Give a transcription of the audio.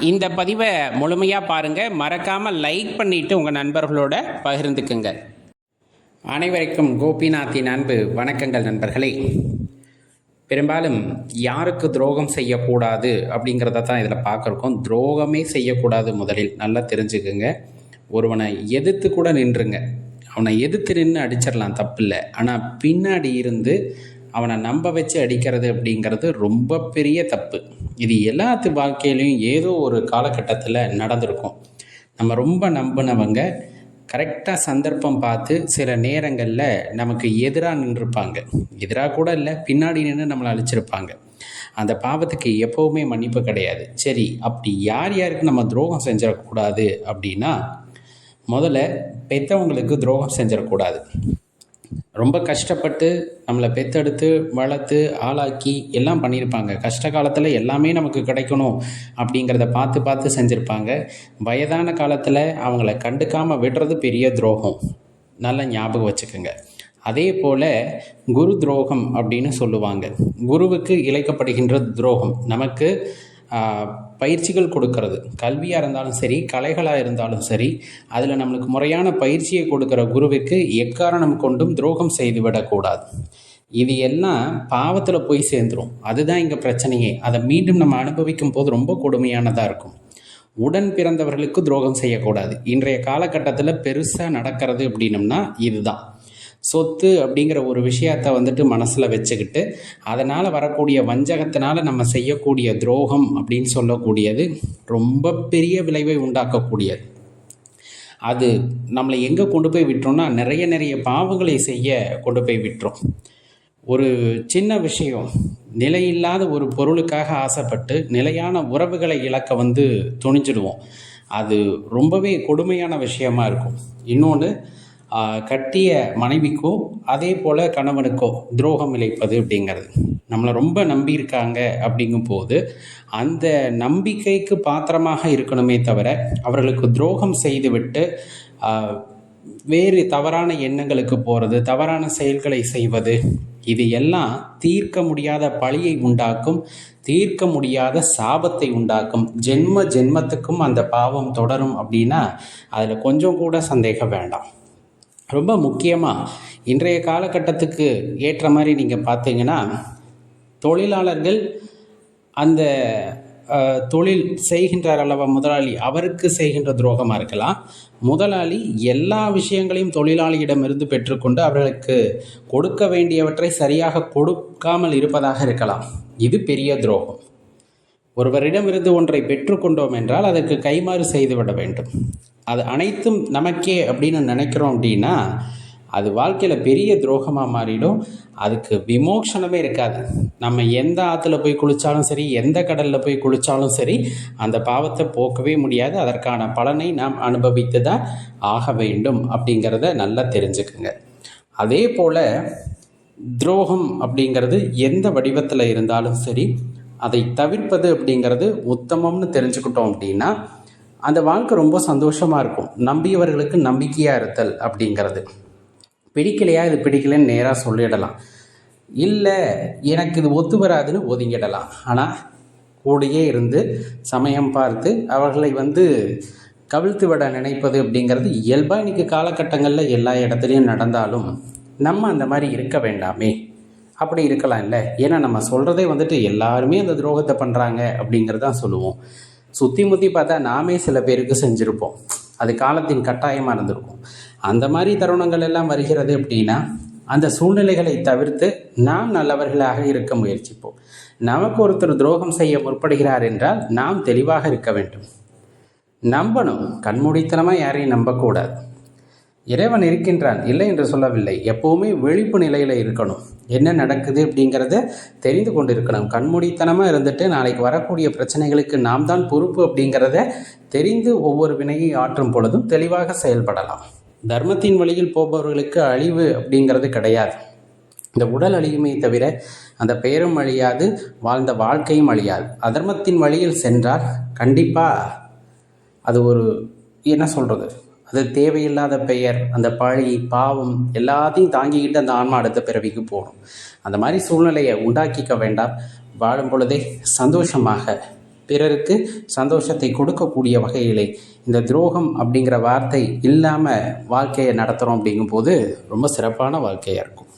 இந்த பதிவை முழுமையாக பாருங்கள் மறக்காமல் லைக் பண்ணிவிட்டு உங்கள் நண்பர்களோட பகிர்ந்துக்குங்க. அனைவருக்கும் கோபிநாத்தின் அன்பு வணக்கங்கள் நண்பர்களே. பெரும்பாலும் யாருக்கு துரோகம் செய்யக்கூடாது அப்படிங்கிறத தான் இதில் பார்க்குறோம். துரோகமே செய்யக்கூடாது முதலில். நல்லா தெரிஞ்சுக்குங்க. ஒருவனை எதிர்த்து கூட நின்றுங்க. அவனை எதிர்த்து நின்று அடிச்சிடலாம் தப்பில்லை. ஆனால் பின்னாடி இருந்து அவனை நம்ப வச்சு அடிக்கிறது அப்படிங்கிறது ரொம்ப பெரிய தப்பு. இது எல்லாத்து வாழ்க்கையிலையும் ஏதோ ஒரு காலகட்டத்தில் நடந்திருக்கும். நம்ம ரொம்ப நம்பினவங்க கரெக்டாக சந்தர்ப்பம் பார்த்து சில நேரங்களில் நமக்கு எதிராக நின்றுருப்பாங்க எதிராக கூட இல்லை பின்னாடி நின்று நம்மளை அழிச்சிருப்பாங்க. அந்த பாவத்துக்கு எப்போவுமே மன்னிப்பு கிடையாது. சரி அப்படி யார் யாருக்கு நம்ம துரோகம் செஞ்சிடக்கூடாது அப்படின்னா முதல்ல பெற்றவங்களுக்கு துரோகம் செஞ்சிடக்கூடாது. ரொம்ப கஷ்டப்பட்டு நம்மளை பெத்தெடுத்து வளர்த்து ஆளாக்கி எல்லாம் பண்ணியிருப்பாங்க. கஷ்ட காலத்தில் எல்லாமே நமக்கு கிடைக்கணும் அப்படிங்கிறத பார்த்து பார்த்து செஞ்சுருப்பாங்க. வயதான காலத்தில் அவங்கள கண்டுக்காமல் விடுறது பெரிய துரோகம். நல்லா ஞாபகம் வச்சுக்கோங்க. அதே போல் குரு துரோகம் அப்படின்னு சொல்லுவாங்க. குருவுக்கு இழைக்கப்படுகின்ற துரோகம். நமக்கு பயிற்சிகள் கொடுக்கறது. கல்வியாக இருந்தாலும் சரி கலைகளாக இருந்தாலும் சரி அதில் நம்மளுக்கு முறையான பயிற்சியை கொடுக்குற குருவுக்கு எக்காரணம் கொண்டும் துரோகம் செய்து விடக்கூடாது இது எல்லாம் பாவத்தில் போய் சேர்ந்துடும் அதுதான் இங்கே பிரச்சனையே. அதை மீண்டும் நம்ம அனுபவிக்கும் போது ரொம்ப கொடுமையானதாக இருக்கும். உடன் பிறந்தவர்களுக்கு துரோகம் செய்யக்கூடாது. இன்றைய காலகட்டத்தில் பெருசாக நடக்கிறது அப்படின்னம்னா இதுதான். சொத்து அப்படிங்கிற ஒரு விஷயத்த வந்துட்டு மனசில் வச்சுக்கிட்டு அதனால் வரக்கூடிய வஞ்சகத்தினால் நம்ம செய்யக்கூடிய துரோகம் அப்படின்னு சொல்லக்கூடியது ரொம்ப பெரிய விளைவை உண்டாக்கக்கூடியது. அது நம்மளை எங்கே கொண்டு போய் விட்டுறோம்னா நிறைய நிறைய பாவங்களை செய்ய கொண்டு போய் விட்டுரும் ஒரு சின்ன விஷயம் நிலையில்லாத ஒரு பொருளுக்காக ஆசைப்பட்டு நிலையான உறவுகளை இழக்க வந்து துணிஞ்சிடுவோம். அது ரொம்பவே கொடுமையான விஷயமா இருக்கும். இன்னொன்று கட்டிய மனைவிக்கோ அதே போல் கணவனுக்கோ துரோகம் இழைப்பது அப்படிங்கிறது. நம்மளை ரொம்ப நம்பியிருக்காங்க அப்படிங்கும் போது அந்த நம்பிக்கைக்கு பாத்திரமாக இருக்கணுமே தவிர அவர்களுக்கு துரோகம் செய்துவிட்டு வேறு தவறான எண்ணங்களுக்கு போகிறது தவறான செயல்களை செய்வது இது எல்லாம் தீர்க்க முடியாத பழியை உண்டாக்கும் தீர்க்க முடியாத சாபத்தை உண்டாக்கும் ஜென்ம ஜென்மத்துக்கும் அந்த பாவம் தொடரும் அப்படின்னா அதில் கொஞ்சம் கூட சந்தேகம் வேண்டாம். ரொம்ப முக்கியமாக இன்றைய காலகட்டத்துக்கு ஏற்ற மாதிரி நீங்கள் பார்த்தீங்கன்னா தொழிலாளர்கள் அந்த தொழில் செய்கின்றார் அல்லவா முதலாளி? அவருக்கு செய்கின்ற துரோகமாக இருக்கலாம். முதலாளி எல்லா விஷயங்களையும் தொழிலாளியிடமிருந்து பெற்றுக்கொண்டு அவர்களுக்கு கொடுக்க வேண்டியவற்றை சரியாக கொடுக்காமல் இருப்பதாக இருக்கலாம். இது பெரிய துரோகம். ஒருவரிடமிருந்து ஒன்றை பெற்றுக்கொண்டோம் என்றால் அதற்கு கைமாறு செய்துவிட வேண்டும். அது அனைத்தும் நமக்கே அப்படின்னு நினைக்கிறோம் அப்படின்னா அது வாழ்க்கையில் பெரிய துரோகமாக மாறிடும். அதுக்கு விமோக்ஷனமே இருக்காது. நம்ம எந்த ஆற்றுல போய் குளித்தாலும் சரி எந்த கடலில் போய் குளித்தாலும் சரி அந்த பாவத்தை போக்கவே முடியாது. அதற்கான பலனை நாம் அனுபவித்து தான் ஆக வேண்டும் அப்படிங்கிறத நல்லா தெரிஞ்சுக்குங்க. அதே போல் துரோகம் அப்படிங்கிறது எந்த வடிவத்தில் இருந்தாலும் சரி அதை தவிர்ப்பது அப்படிங்கிறது உத்தமம்னு தெரிஞ்சுக்கிட்டோம் அப்படின்னா அந்த வாழ்க்கை ரொம்ப சந்தோஷமாக இருக்கும். நம்பியவர்களுக்கு நம்பிக்கையாக இருத்தல் அப்படிங்கிறது. பிடிக்கலையா? இது பிடிக்கலன்னு நேராக சொல்லிடலாம். இல்லை எனக்கு இது ஒத்து வராதுன்னு ஒதுங்கிடலாம். ஆனால் கூடையே இருந்து சமயம் பார்த்து அவர்களை வந்து கவிழ்த்து விட நினைப்பது அப்படிங்கிறது இயல்பாக இன்றைக்கி காலகட்டங்களில் எல்லா இடத்துலையும் நடந்தாலும் நம்ம அந்த மாதிரி இருக்க வேண்டாமே. அப்படி இருக்கலாம் இல்லை. ஏன்னா நம்ம சொல்கிறதே வந்துட்டு எல்லாருமே அந்த துரோகத்தை பண்ணுறாங்க அப்படிங்கிறதான் சொல்லுவோம். சுற்றி முற்றி பார்த்தா நாமே சில பேருக்கு செஞ்சுருப்போம். அது காலத்தின் கட்டாயமாக இருந்திருக்கும். அந்த மாதிரி தருணங்கள் எல்லாம் வருகிறது அப்படின்னா அந்த சூழ்நிலைகளை தவிர்த்து நாம் நல்லவர்களாக இருக்க முயற்சிப்போம். நமக்கு ஒருத்தர் துரோகம் செய்ய முற்படுகிறார் என்றால் நாம் தெளிவாக இருக்க வேண்டும். நம்பணும். கண்மூடித்தனமாக யாரையும் நம்பக்கூடாது. இறைவன் இருக்கின்றான் இல்லை என்று சொல்லவில்லை. எப்போவுமே விழிப்பு நிலையில் இருக்கணும். என்ன நடக்குது அப்படிங்கிறத தெரிந்து கொண்டிருக்கணும். கண்மூடித்தனமாக இருந்துட்டு நாளைக்கு வரக்கூடிய பிரச்சனைகளுக்கு நாம் தான் பொறுப்பு அப்படிங்கிறத தெரிந்து ஒவ்வொரு வினையை ஆற்றும் பொழுதும் தெளிவாக செயல்படலாம். தர்மத்தின் வழியில் போபவர்களுக்கு அழிவு அப்படிங்கிறது கிடையாது. இந்த உடல் அழியுமே தவிர அந்த பெயரும் அழியாது வாழ்ந்த வாழ்க்கையும் அழியாது. அதர்மத்தின் வழியில் சென்றால் கண்டிப்பாக அது ஒரு என்ன சொல்கிறது அது தேவையில்லாத பெயர் அந்த பழி பாவம் எல்லாத்தையும் தாங்கிக்கிட்டு அந்த ஆன்மா அடுத்த பிறவிக்கு போகணும். அந்த மாதிரி சூழ்நிலையை உண்டாக்கிக்க வேண்டாம். வாழும் பொழுதே சந்தோஷமாக பிறருக்கு சந்தோஷத்தை கொடுக்கக்கூடிய வகையிலே இந்த துரோகம் அப்படிங்கிற வார்த்தை இல்லாமல் வாழ்க்கையை நடத்துகிறோம் அப்படிங்கும்போது ரொம்ப சிறப்பான வாழ்க்கையாக இருக்கும்.